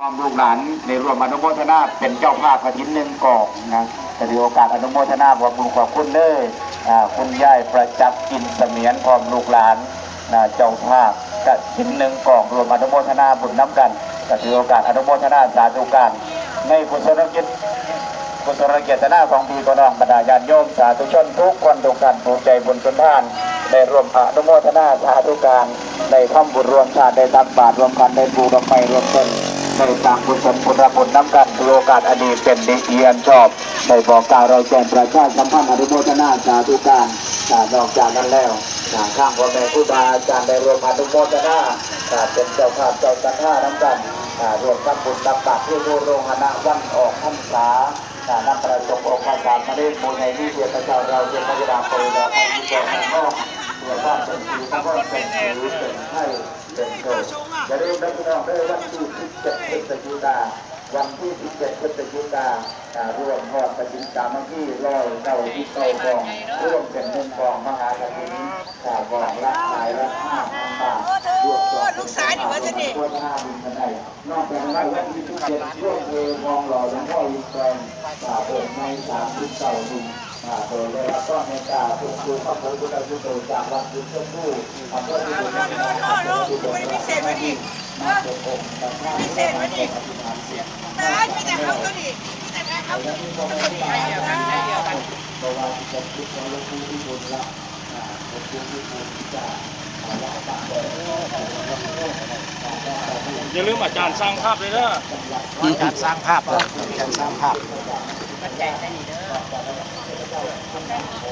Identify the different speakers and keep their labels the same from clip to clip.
Speaker 1: ความลูกหลานในรวมอนุโมทนาเป็นเจ้าภาพกฐินหนึ่งกองนะจะมีโอกาสอนุโมทนาขอบคุณขอบคุณเลยคุณย่ายประจักษ์กินเสมียนพร้อมลูกหลานนะเจ้าภาพกฐินหนึ่งกองรวมอนุโมทนาบุญน้ำกันจะถือโอกาสอนุโมทนาสาธุการในกุศลกิจกุศลเกียรตินาของพี่น้องบรรดาญาติโยมสาธุชนทุกคนทุกท่านผู้ใจบุญสุนทานได้รวมอนุโมทนาสาธุการได้ทำบุญรวมชาติได้ตักบาตรรวมกันได้ปลูกดอกไม้รวมต้น ได้สร้างกุศลผลบุญน้ำกันถือโอกาสอดีตเป็นดีเอียนชอบได้บอกกล่าวเราแจ้งประชาสัมพันธ์อนุโมทนาสาธุการถ้านอกจากนั้นแล้วทางข้างพ่อแม่ครูบาอาจารย์ได้รวมอนุโมทนาถ้าเป็นเจ้าภาพเจ้าสังฆาน้ำกันรวมทำบุญตักบาตรที่โรงคณะวันออกพรรษาการนำประสงค์องค์พระสามมาได้มูลในที่เดียพระเจ้าเราเป็นพระบิดาโปรดและพระวิจารณ์นอก เพื่อความเป็นสีพระพุทธเป็นสีเป็นไข่เป็นโกจะได้รับรองได้วันที่17พฤศจิกาวันที่ 17พฤศจิการ่วมทอดกระถิ่นสามัคคีร้อยเก้าที่เก้ากองร่วมเป็นหนึ่งกองมหากฐินข่าวกองละหลายละห้าพันบาท รวมตัว
Speaker 2: ลูกสาวนี่ว่าจะนี่
Speaker 1: โฆษณาบุญกันอกจากนั้นวันที่17ร่วมเทมองหล่อหลวงพ่ออินทร์ป่าเปิดในสามสิบเก้าดุมป่าโดยได้รับต้อนในกาถูกครูพระพุทธเจ้าจากวัดบุญชมพู่อำเภอที่บุญ
Speaker 2: โน่โน่โน่ไม่ได้พิเศษมาดิพิเศษมาดิตายไม่แต่เขาตัวดิไม่แต่เขาตัวดิเขาตัวดิไอ้เดียวกันไอ้เดียวกัน
Speaker 1: เพราะว่าจะคิดว่าหลวงปู่ที่บุญละอ่าหลวงปู่ที่บุญจะ อ
Speaker 3: ย่าลืมอาจารย์สร้างภาพเลยเด้อ
Speaker 4: กาจารย์สร้างภาพเออการย์สร้างภาพ
Speaker 2: ปัจจัยใส่นี่เด้อ
Speaker 3: แม่แม่เ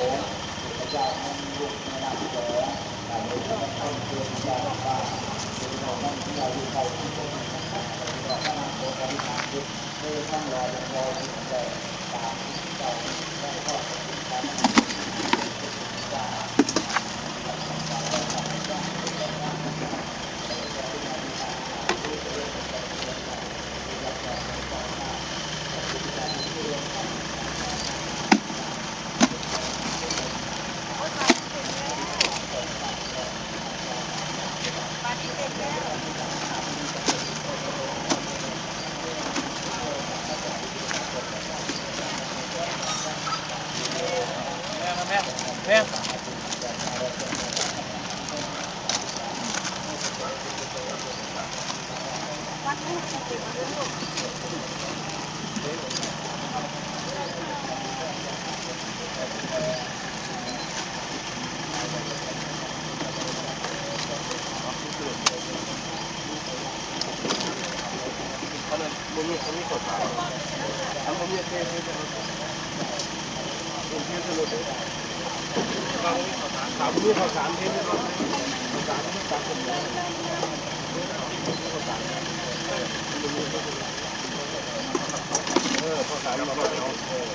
Speaker 3: ขาเลยมึงมีเขามลยถามมีข่าวสารเทสรุปข่าวสารข่สารผมเลยเออข่าวสารมาบอกเราเออ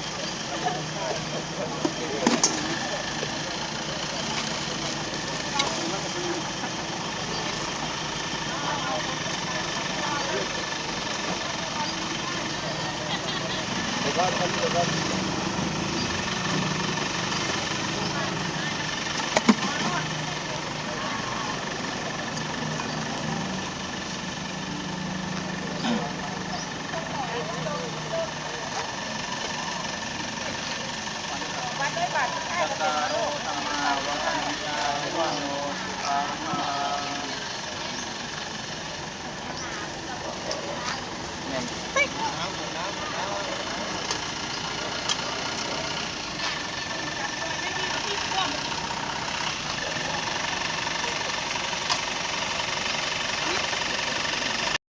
Speaker 2: วัดด้วยบาททุกท่านก็เป็นลูก